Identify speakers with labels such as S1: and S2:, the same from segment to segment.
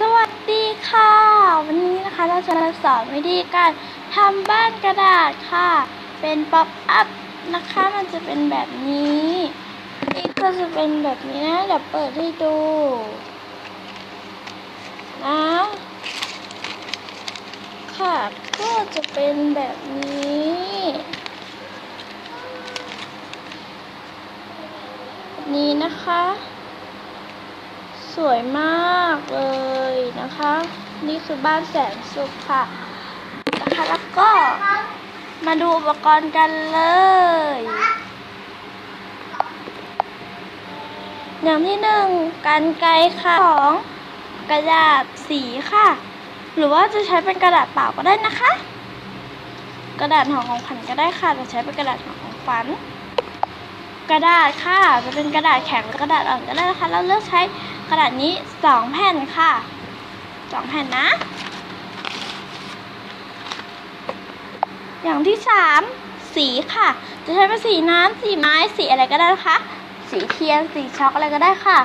S1: สวัสดีค่ะ วันนี้นะคะเราจะมาสอนวิธีการทำบ้านกระดาษค่ะ เป็นป๊อปอัพนะคะมันจะเป็นแบบนี้นี่ก็จะเป็นแบบนี้นะเดี๋ยวเปิดให้ดูนะค่ะก็จะเป็นแบบนี้นี้นะคะ สวยมากเลยนะคะ นี่คือบ้านแสนสุขค่ะนะคะแล้วก็มาดูอุปกรณ์กันเลยอย่างที่หนึ่งกันไกรค่ะสองกระดาษสีค่ะ หรือว่าจะใช้เป็นกระดาษเปล่าก็ได้นะคะ กระดาษห่อของขวัญก็ได้ค่ะแต่ใช้เป็นกระดาษห่อของขวัญกระดาษค่ะ จะเป็นกระดาษแข็งหรือกระดาษอ่อนก็ได้นะคะ แล้วเลือกใช้ ระดาษนี้สองแผ่นค่ะสองแผ่นนะ อย่างที่สามสีค่ะ จะใช้เป็นสีน้ำสีไม้สีอะไรก็ได้นะคะ สีเทียนสีช็อกอะไรก็ได้ค่ะ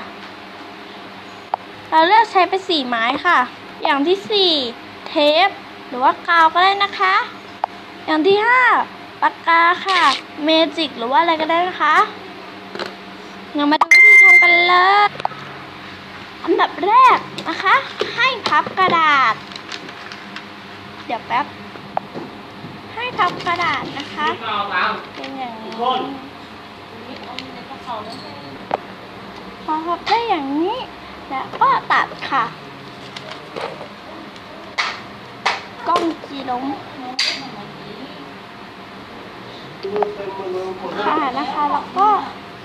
S1: เราเลือกใช้เป็นสีไม้ค่ะ อย่างที่สี่เทป หรือว่ากาวก็ได้นะคะ อย่างที่ห้าปากกาค่ะ เมจิกหรือว่าอะไรก็ได้นะคะเรามาดูวิธีทำกันเลย อันดับแรกนะคะ ให้พับกระดาษ เดี๋ยวแป๊บ ให้พับกระดาษนะคะเป็นอย่างนี้พอพับได้อย่างนี้ แล้วก็ตัดค่ะกล้องจีล้มค่ะนะคะ แล้วก็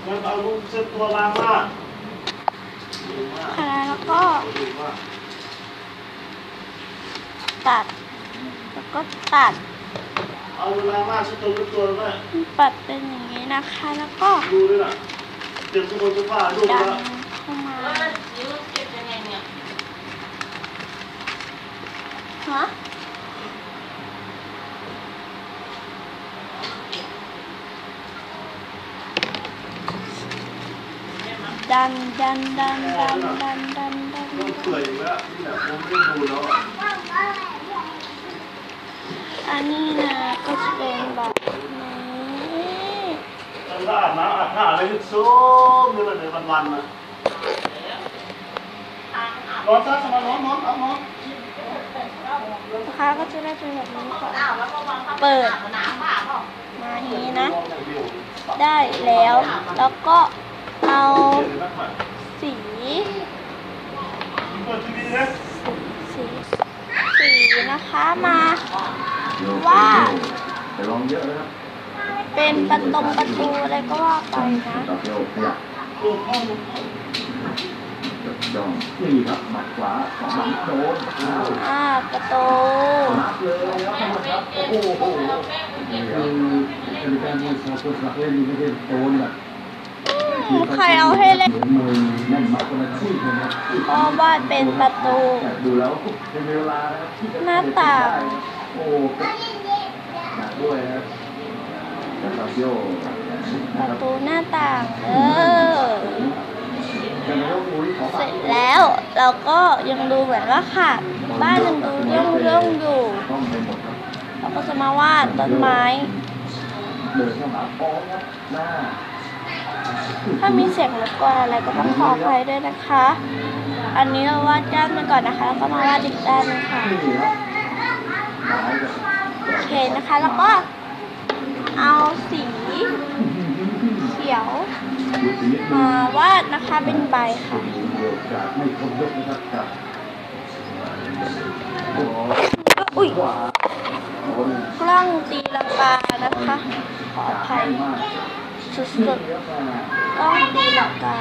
S2: มันเอาลูกเส้นตัวลางมาก
S1: ค่ะแล้ว ก็ตัด แล้วก็ตัด
S2: เอาเวลามากเส้นตัวลูกตัวแม่
S1: ปัดเป็นอย่างนี้นะคะ แล้วก็
S2: ดูด้วยนะเตรียมทุกคนทุกผ้าดู
S1: ดั
S2: แล้
S1: น
S2: ว
S1: เข้ามาฮะ ดันดันดันดันดันดันดัน
S2: เริ่มเปื่อยอีกแล้วนี่แหละผมไม่ได้ดูแล้วอะ
S1: อันนี้นะก็จะเป็นแบบนี้
S2: ต้องอาบน้ำอาบน้าอะไรที่ส้มนี่มันในวันๆนะนอนซะสมานอนนอนเอานอน
S1: ลูกค้าก็จะได้เป็นแบบนี้ก่อนเปิดมานี้นะ ได้แล้วแล้วก็ เอาสี สี สีนะคะมาวาด
S3: ไปลองเยอะนะครับ
S1: เป็นประตงประตูอะไรก็ว่าไปนะ
S3: ดอกเดียวขยับ
S2: ดูห้อง
S3: ย่องนี่ครับหมัดขวาของหมัดโดนอ่า
S1: ประตู
S3: หมัดเลยครับครับโอ้โหนี่คือการมวยสากลสากลนี่ไม่ได้โดนแบบ
S1: ใครเอาให้เล่น
S3: เหมือนมวยแน่นมากคนละชีพเลยนะ
S1: ก็วาดเป็นประตู
S3: ดูแล้วเป็นเวลา
S1: หน้าต่าง
S3: โอ้ด้วยครับ
S1: ประตูหน้าต่าง เออ
S3: เส
S1: ร็จแล้วเราก็ยังดูเหมือนว่าค่ะ บ้านยังดูเรื่องเรื่องอยู่ เราก็จะมาวาดต้นไม้
S3: เดินเข้ามาฟ้องครับหน้า
S1: ถ้ามีเสียงรบกวนอะไรก็ต้องขออภัยด้วยนะคะ อันนี้เราวาดด้านหนึงก่อนนะคะแล้วก็มาวาดอีกด้านนึงค่ะโอเคนะคะแล้วก็เอาสีเขียวมาวาดนะคะเป็นใบค่ะ
S3: อุ้
S1: ยกล้องตีลังกานะคะ ขออภัย
S3: มาก
S1: สุดๆกล้องตีลังกา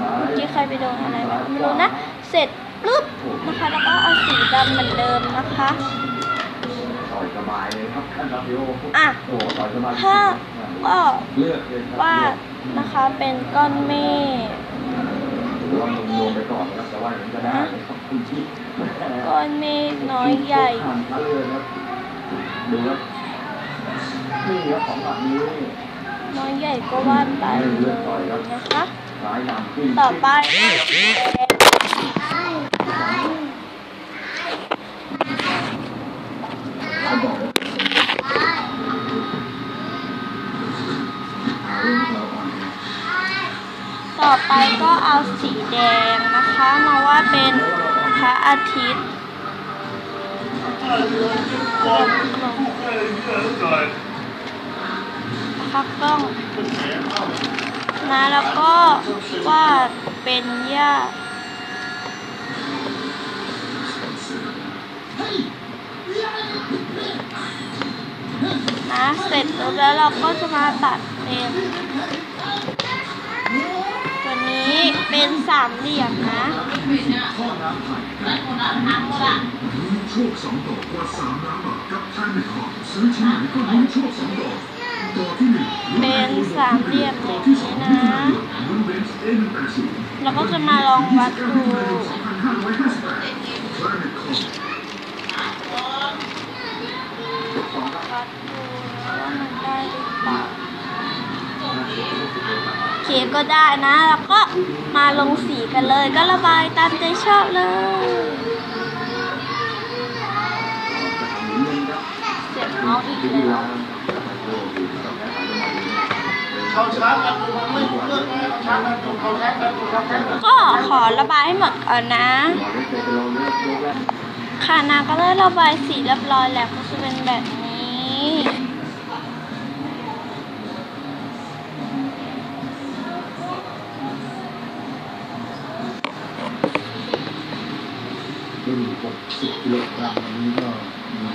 S3: ซ้า
S1: เมื่อกี้ใครไปโดนอะไรมไม่รู้นะ เสร็จปุ๊บนะคะ แล้วก็เอาสีดำเหมือนเดิมนะคะ
S3: ต่อยสบายเลยครับท่านรับโย
S1: อะ
S3: โอ้ต่อยสบาย
S1: ถ้าก็
S3: เลือกเลยครับ
S1: วานะคะเป็นก้อนเมฆ
S3: ก้อนเม
S1: ฆน้อยใหญ่
S3: ชื่อของหลักนี้
S1: น้อยใหญ่ก็ว่าดไปเลยนะคะ
S3: ต่อไป
S1: ต่อไปก็เอาสีแดงนะคะ มาว่าเป็นพระอาทิตย์ พักกล้อง นะแล้วก็วาดเป็นหญ้านะเสร็จแล้วเราก็จะมาตัดเป็นตัวนี้เป็นสามเหลี่ยมนะ
S4: โชคสองดอกกว่าสามล้านบาทกับไทยไม่ขอซื้อที่ไหนก็ลุ้นโชคสองดอก
S1: เป็นสามเหลี่ยมอ
S4: ต่อย่าง
S1: นี้นะ
S4: ลุ้นเบนซ์เอ็นแปดสิบ
S1: เราก็จะมาลองวัดดูวัดดูว่ามันได้หรือเปล่าโอเคก็ได้นะ แล้วก็มาลงสีกันเลย ก็ระบายตามใจชอบเลยเสียงเมาส์อีกแล้ว
S2: กันดูไม่รู้เรื่องเลยเขาช้ากันดูเขาแท้กันดูเขาแท้กัน
S1: ก็ขอระบายให้หมดก่อนนะ ค่ะนาก็ได้ระบายสีเรียบร้อยแล้วก็จะเป็นแบบนี้
S3: รุ่นหกสิบกิโลกรัมอันนี้ก็ มี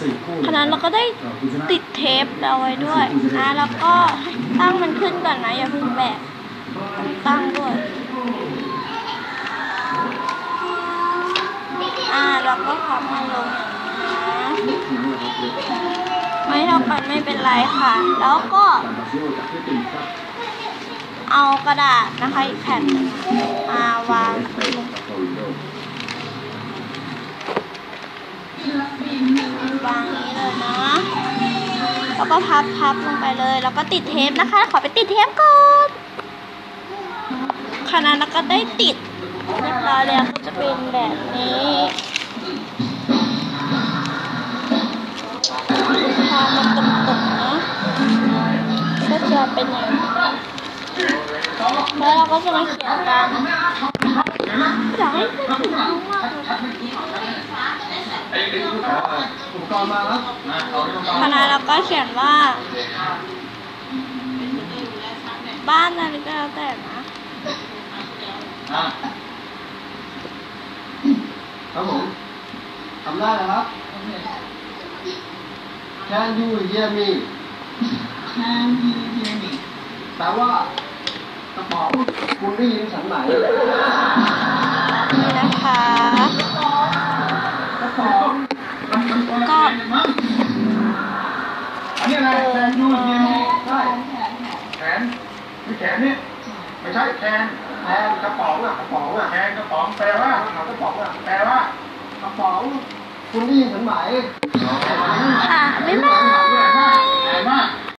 S3: สี่คู่เลย
S1: ขณะเราก็ได้
S3: เอ่อคุณชนะ
S1: ติดเทปเอาไว้ด้วยนะแล้วก็ตั้งมันขึ้นก่อนนะอย่าเพิ่งแบกตั้งด้วยอ่าเราก็พับมันลงอย่างนี้นะไม่เท่ากันไม่เป็นไรค่ะ แล้วก็
S3: การบาซิโอจากที่ตีครับ
S1: เอากระดาษนะคะอีกแผ่นหนึ่งมาวาง
S3: ไปลงกับโตริโด
S1: วางนี้เลยนะแล้วก็พับพับลงไปเลย แล้วก็ติดเทปนะคะ ขอไปติดเทปก่อนขณะนั้นก็ได้ติดเรียบร้อยแล้วก็จะเป็นแบบนี้ทามันตกๆนะก็จะเป็นอย่างนี้แล้วเราก็จะมาเขียนกันอยากให้เพื่อนถึงรู้มากเลย
S3: อุปกรณ์มา ครับ
S1: คณะเราก็เขียนว่า บ้านอะไรก็แล้วแต่นะ
S3: ครับผมทำได้นะครับ Can you hear me Can you hear me แปลว่ากระเป๋าคุณได้ยินฉันไหม
S1: นี่นะคะ
S3: กระเป๋า
S1: ก็
S2: อันนี้อะไรแทนยูเยียมี
S3: ใช่
S2: แขนแขนนี่ไม่ใช่แขน
S3: แทนกระป๋องอะกระป๋องอะ
S2: แขนกระป๋องแปลว่า
S3: กระป๋องอะ
S2: แปลว่า
S3: กระป๋องคุณได้ยินถึงไหม
S1: ค่ะ
S2: ไม่ไม่